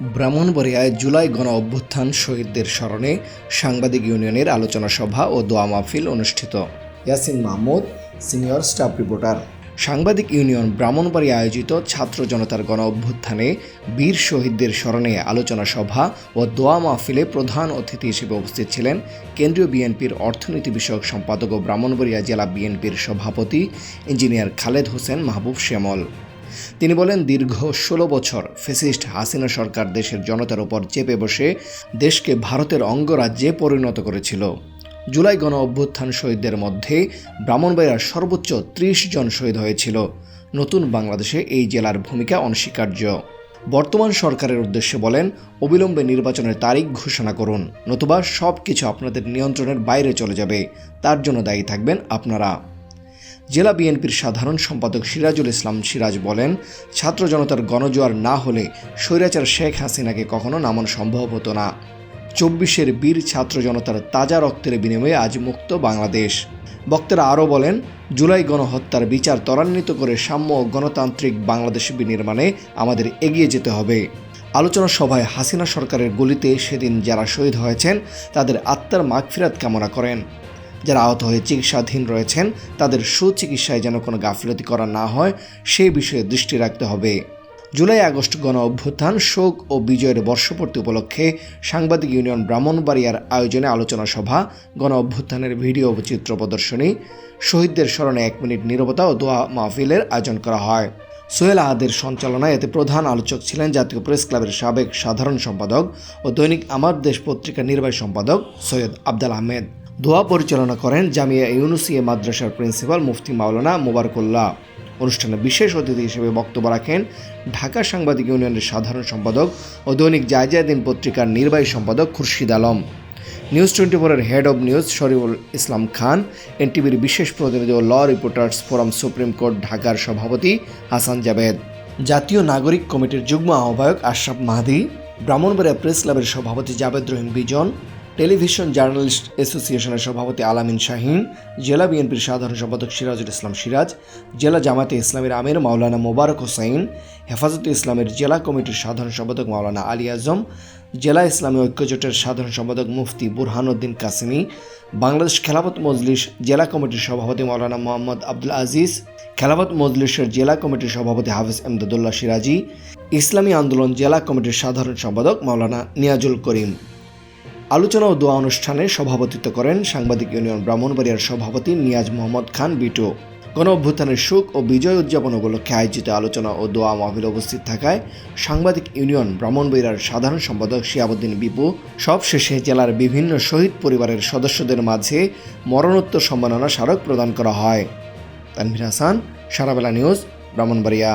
ব্রাহ্মণবাড়িয়ায় জুলাই গণ অভ্যুত্থান শহীদদের স্মরণে সাংবাদিক ইউনিয়নের আলোচনা সভা ও দোয়া মাহফিল অনুষ্ঠিত। Yasin Mahmud, senior staff reporter. সাংবাদিক ইউনিয়ন ব্রাহ্মণবাড়ি আয়োজিত ছাত্র জনতার গণ অভ্যুত্থানে বীর শহীদদের স্মরণে আলোচনা সভা ও দোয়া মাহফিলে প্রধান অতিথি হিসেবে উপস্থিত ছিলেন কেন্দ্রীয় বিএনপির অর্থনীতি বিষয়ক সম্পাদক ও ব্রাহ্মণবাড়িয়া জেলা বিএনপির সভাপতি ইঞ্জিনিয়ার খালেদ হোসেন মাহবুব শ্যামল। তিনি বলেন, দীর্ঘ ষোলো বছর ফেসিস্ট হাসিনা সরকার দেশের জনতার উপর চেপে বসে দেশকে ভারতের অঙ্গরাজ্যে পরিণত করেছিল। জুলাই গণ অভ্যুত্থান শহীদদের মধ্যে ব্রাহ্মণবাড়িয়ার সর্বোচ্চ ত্রিশ জন শহীদ হয়েছিল। নতুন বাংলাদেশে এই জেলার ভূমিকা অনস্বীকার্য। বর্তমান সরকারের উদ্দেশ্যে বলেন, অবিলম্বে নির্বাচনের তারিখ ঘোষণা করুন, নতুবা সব কিছু আপনাদের নিয়ন্ত্রণের বাইরে চলে যাবে। তার জন্য দায়ী থাকবেন আপনারা। জেলা বিএনপির সাধারণ সম্পাদক সিরাজুল ইসলাম সিরাজ বলেন, ছাত্র জনতার গণজোয়ার না হলে স্বৈরাচার শেখ হাসিনাকে কখনো নামানো সম্ভব হতো না। চব্বিশের বীর ছাত্র জনতার তাজা রক্তের বিনিময়ে আজ মুক্ত বাংলাদেশ। বক্তারা আরও বলেন, জুলাই গণহত্যার বিচার ত্বরান্বিত করে সাম্য ও গণতান্ত্রিক বাংলাদেশ বিনির্মাণে আমাদের এগিয়ে যেতে হবে। আলোচনা সভায় হাসিনা সরকারের গলিতে সেদিন যারা শহীদ হয়েছেন, তাদের আত্মার মাগফিরাত কামনা করেন। যারা আহত হয়ে চিকিৎসাধীন রয়েছেন, তাদের সুচিকিৎসায় যেন কোনো গাফিলতি করা না হয় সেই বিষয়ে দৃষ্টি রাখতে হবে। জুলাই আগস্ট গণ অভ্যুত্থান, শোক ও বিজয়ের বর্ষপূর্তি উপলক্ষে সাংবাদিক ইউনিয়ন ব্রাহ্মণবাড়িয়ার আয়োজনে আলোচনা সভা, গণ অভ্যুত্থানের ভিডিও চিত্র প্রদর্শনী, শহীদদের স্মরণে এক মিনিট নীরবতা ও দোয়া মাহফিলের আয়োজন করা হয়। সোহেল আহাদের সঞ্চালনায় এতে প্রধান আলোচক ছিলেন জাতীয় প্রেস ক্লাবের সাবেক সাধারণ সম্পাদক ও দৈনিক আমার দেশ পত্রিকার নির্বাহী সম্পাদক সৈয়দ আবদাল আহমেদ। দোয়া পরিচালনা করেন জামিয়া ইউনুসিয়া মাদ্রাসার প্রিন্সিপাল মুফতি মাওলানা মোবারকুল্লাহ। অনুষ্ঠানে বিশেষ অতিথি হিসেবে বক্তব্য রাখেন ঢাকা সাংবাদিক ইউনিয়নের সাধারণ সম্পাদক ও দৈনিক জায়জাদিন পত্রিকার নির্বাহী সম্পাদক খুরশিদ আলম। নিউজ টোয়েন্টি ফোরের head of news Shariful Islam Khan, এনটিভির বিশেষ প্রতিনিধি ও law reporters forum supreme court ঢাকার সভাপতি হাসান জাভেদ জাতীয় নাগরিক কমিটির যুগ্ম আহ্বায়ক আশরাফ মাহাদি, ব্রাহ্মণবাড়িয়া প্রেস ক্লাবের সভাপতি জাবেদ রহিম বিজন টেলিভিশন জার্নালিস্ট অ্যাসোসিয়েশনের সভাপতি আলামিন শাহিন, জেলা বিএনপির সাধারণ সম্পাদক সিরাজুল ইসলাম সিরাজ, জেলা জামাতে ইসলামের আমির মাওলানা মোবারক হোসাইন, হেফাজতে ইসলামের জেলা কমিটির সাধারণ সম্পাদক মাওলানা আলী আজম, জেলা ইসলামী ঐক্যজোটের সাধারণ সম্পাদক মুফতি বুরহানুদ্দিন কাসিমি, বাংলাদেশ খেলাফত মজলিস জেলা কমিটির সভাপতি মাওলানা মোহাম্মদ আব্দুল আজিজ, খেলাফত মজলিসের জেলা কমিটির সভাপতি হাফিজ এমদাদুল্লাহ সিরাজি, ইসলামী আন্দোলন জেলা কমিটির সাধারণ সম্পাদক মাওলানা নিয়াজুল করিম। আলোচনা ও দোয়া অনুষ্ঠানে সভাপতিত্ব করেন সাংবাদিক ইউনিয়ন ব্রাহ্মণবাড়িয়ার সভাপতি নিয়াজ মোহাম্মদ খান বিটু। গণ অভ্যুত্থানের সুখ ও বিজয় উদযাপন উপলক্ষে আয়োজিত আলোচনা ও দোয়া মাহফিল উপস্থিত থাকায় সাংবাদিক ইউনিয়ন ব্রাহ্মণবাড়িয়ার সাধারণ সম্পাদক শিয়াবুদ্দিন বিপু, সবশেষে জেলার বিভিন্ন শহীদ পরিবারের সদস্যদের মাঝে মরণোত্তর সম্মাননা স্মারক প্রদান করা হয়। তানভীর হাসান, সারাবেলা নিউজ, ব্রাহ্মণবাড়িয়া।